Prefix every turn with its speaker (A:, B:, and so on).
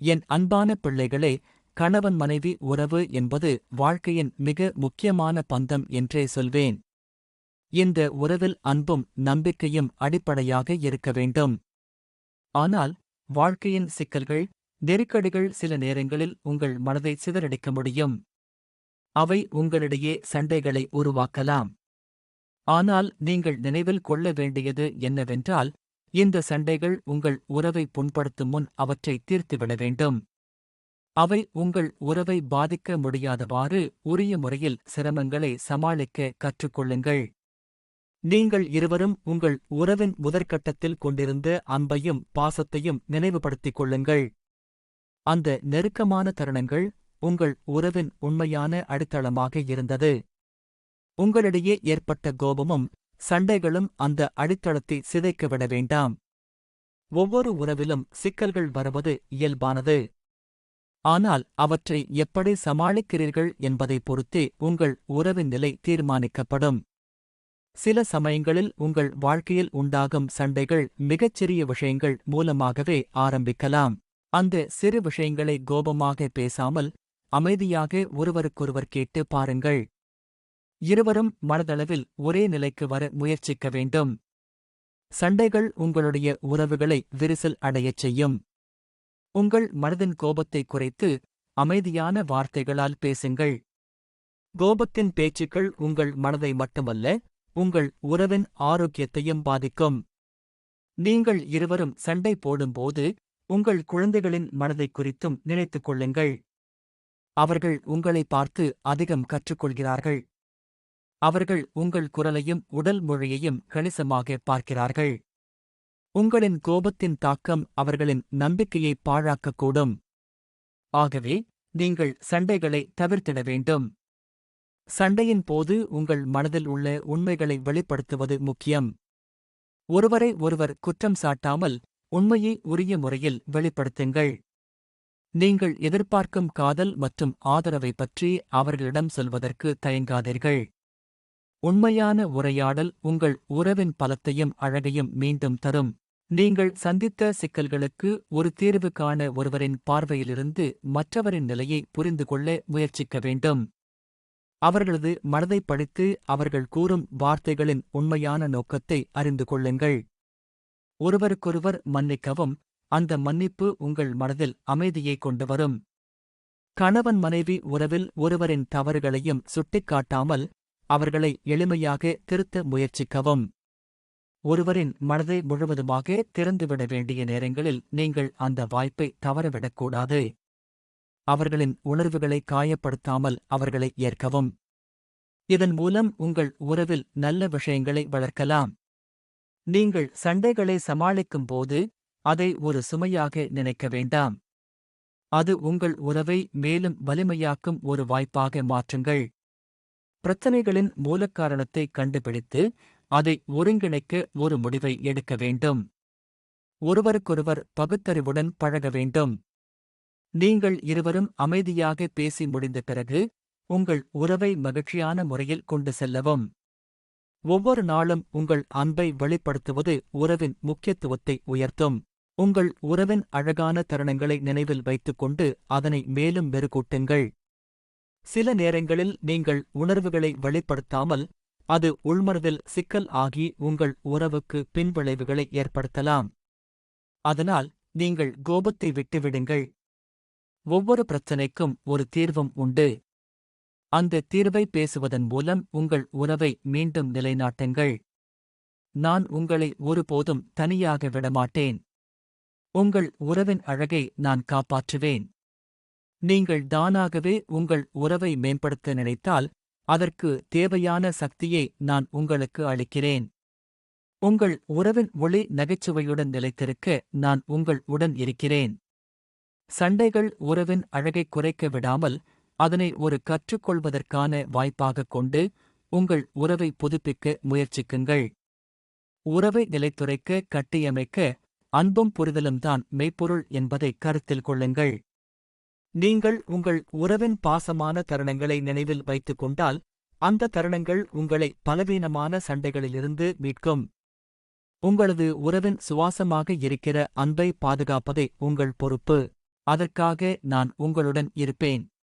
A: என் அன்பான பிள்ளைகளே கணவன் மனைவி உறவு என்பது வாழ்க்கையின் மிக முக்கியமான பந்தம் என்றே சொல்வேன். இந்த உறவில் அன்பும் நம்பிக்கையும் அடிப்படையாக இருக்க வேண்டும். ஆனால் வாழ்க்கையின் சிக்கல்கள் நெருக்கடிகள் சில நேரங்களில் உங்கள் மனதை சிதறடிக்க முடியும். அவை உங்களிடையே சண்டைகளை உருவாக்கலாம். ஆனால் நீங்கள் நினைவில் கொள்ள வேண்டியது என்னவென்றால் இந்த சண்டைகள் உங்கள் உறவை புண்படுத்தும் முன் அவற்றை தீர்த்துவிட வேண்டும். அவை உங்கள் உறவை பாதிக்க முடியாதவாறு உரிய முறையில் சிரமங்களை சமாளிக்க கற்றுக்கொள்ளுங்கள். நீங்கள் இருவரும் உங்கள் உறவின் முதற்கட்டத்தில் கொண்டிருந்த அன்பையும் பாசத்தையும் நினைவுபடுத்திக் கொள்ளுங்கள். அந்த நெருக்கமான தருணங்கள் உங்கள் உறவின் உண்மையான அடித்தளமாக இருந்தது. உங்களிடையே ஏற்பட்ட கோபமும் சண்டைகளும் அந்த அடித்தளத்தை சிதைக்கவிட வேண்டாம். ஒவ்வொரு உறவிலும் சிக்கல்கள் வருவது இயல்பானது. ஆனால் அவற்றை எப்படி சமாளிக்கிறீர்கள் என்பதைப் பொறுத்தே உங்கள் உறவின் நிலை தீர்மானிக்கப்படும். சில சமயங்களில் உங்கள் வாழ்க்கையில் உண்டாகும் சண்டைகள் மிகச்சிறிய விஷயங்கள் மூலமாகவே ஆரம்பிக்கலாம். அந்த சிறு விஷயங்களை கோபமாக பேசாமல் அமைதியாக ஒருவருக்கொருவர் கேட்டு பாருங்கள். இருவரும் மனதளவில் ஒரே நிலைக்கு வர முயற்சிக்க வேண்டும். சண்டைகள் உங்களுடைய உறவுகளை விரிசல் அடையச் செய்யும். உங்கள் மனதின் கோபத்தை குறைத்து அமைதியான வார்த்தைகளால் பேசுங்கள். கோபத்தின் பேச்சுக்கள் உங்கள் மனதை மட்டுமல்ல உங்கள் உறவின் ஆரோக்கியத்தையும் பாதிக்கும். நீங்கள் இருவரும் சண்டை போடும்போது உங்கள் குழந்தைகளின் மனதை குறித்தும் நினைத்துக் கொள்ளுங்கள். அவர்கள் உங்களை பார்த்து அதிகம் கற்றுக்கொள்கிறார்கள். அவர்கள் உங்கள் குரலையும் உடல் மொழியையும் கணிசமாக பார்க்கிறார்கள். உங்களின் கோபத்தின் தாக்கம் அவர்களின் நம்பிக்கையை பாழாக்கக்கூடும். ஆகவே நீங்கள் சண்டைகளை தவிர்த்திட வேண்டும். சண்டையின் போது உங்கள் மனதில் உள்ள உண்மைகளை வெளிப்படுத்துவது முக்கியம். ஒருவரை ஒருவர் குற்றம் சாட்டாமல் உண்மையை உரிய முறையில் வெளிப்படுத்துங்கள். நீங்கள் எதிர்பார்க்கும் காதல் மற்றும் ஆதரவை பற்றி அவர்களிடம் சொல்வதற்கு தயங்காதீர்கள். உண்மையான உரையாடல் உங்கள் உறவின் பலத்தையும் அழகையும் மீண்டும் தரும். நீங்கள் சந்தித்த சிக்கல்களுக்கு ஒரு தீர்வு காண ஒருவரின் பார்வையிலிருந்து மற்றவரின் நிலையை புரிந்து கொள்ள முயற்சிக்க வேண்டும். அவர்களது மனதைப் படித்து அவர்கள் கூறும் வார்த்தைகளின் உண்மையான நோக்கத்தை அறிந்து கொள்ளுங்கள். ஒருவருக்கொருவர் மன்னிக்கவும் அந்த மன்னிப்பு உங்கள் மனதில் அமைதியை கொண்டு வரும். கணவன் மனைவி உறவில் ஒருவரின் தவறுகளையும் சுட்டிக்காட்டாமல் அவர்களை எளிமையாக திருத்த முயற்சிக்கவும். ஒருவரின் மனதை முழுவதுமாக திறந்துவிட வேண்டிய நேரங்களில் நீங்கள் அந்த வாய்ப்பை தவறவிடக்கூடாது. அவர்களின் உணர்வுகளை காயப்படுத்தாமல் அவர்களை ஏற்கவும். இதன் மூலம் உங்கள் உறவில் நல்ல விஷயங்களை வளர்க்கலாம். நீங்கள் சண்டைகளை சமாளிக்கும் போது அதை ஒரு சுமையாக நினைக்க வேண்டாம். அது உங்கள் உறவை மேலும் வலிமையாக்கும் ஒரு வாய்ப்பாக மாற்றுங்கள். பிரச்சனைகளின் மூலக்காரணத்தை கண்டுபிடித்து அதை ஒருங்கிணைக்க ஒரு முடிவை எடுக்க வேண்டும். ஒருவருக்கொருவர் பகுத்தறிவுடன் பழக வேண்டும். நீங்கள் இருவரும் அமைதியாக பேசி முடிந்த பிறகு உங்கள் உறவை மகிழ்ச்சியான முறையில் கொண்டு செல்லவும். ஒவ்வொரு நாளும் உங்கள் அன்பை வெளிப்படுத்துவது உறவின் முக்கியத்துவத்தை உயர்த்தும். உங்கள் உறவின் அழகான தருணங்களை நினைவில் வைத்துக்கொண்டு அதனை மேலும் மெருகூட்டுங்கள். சில நேரங்களில் நீங்கள் உணர்வுகளை வெளிப்படுத்தாமல் அது உள்மனதில் சிக்கல் ஆகி உங்கள் உறவுக்கு பின்விளைவுகளை ஏற்படுத்தலாம். அதனால் நீங்கள் கோபத்தை விட்டுவிடுங்கள். ஒவ்வொரு பிரச்சனைக்கும் ஒரு தீர்வும் உண்டு. அந்த தீர்வை பேசுவதன் மூலம் உங்கள் உறவை மீண்டும் நிலைநாட்டுங்கள். நான் உங்களை ஒருபோதும் தனியாக விடமாட்டேன். உங்கள் உறவின் அழகை நான் காப்பாற்றுவேன். நீங்கள் தானாகவே உங்கள் உறவை மேம்படுத்த நினைத்தால் அதற்கு தேவையான சக்தியை நான் உங்களுக்கு அளிக்கிறேன். உங்கள் உறவின் ஒளி நகைச்சுவையுடன் நிலைத்திருக்க நான் உங்கள் உடன் இருக்கிறேன். சண்டைகள் உறவின் அழகை குறைக்க விடாமல் அதனை ஒரு கற்றுக்கொள்வதற்கான வாய்ப்பாகக் கொண்டு உங்கள் உறவை புதுப்பிக்க முயற்சிக்குங்கள். உறவை நிலைத்துரைக்க கட்டியமைக்க அன்பும் புரிதலும் தான் மெய்ப்பொருள் என்பதை கருத்தில் கொள்ளுங்கள். நீங்கள் உங்கள் உறவின் பாசமான தருணங்களை நினைவில் வைத்துக் கொண்டால் அந்த தருணங்கள் உங்களை பலவீனமான சண்டைகளிலிருந்து மீட்கும். உங்களது உறவின் சுவாசமாக இருக்கிற அன்பை பாதுகாப்பதே உங்கள் பொறுப்பு. அதற்காக நான் உங்களுடன் இருப்பேன்.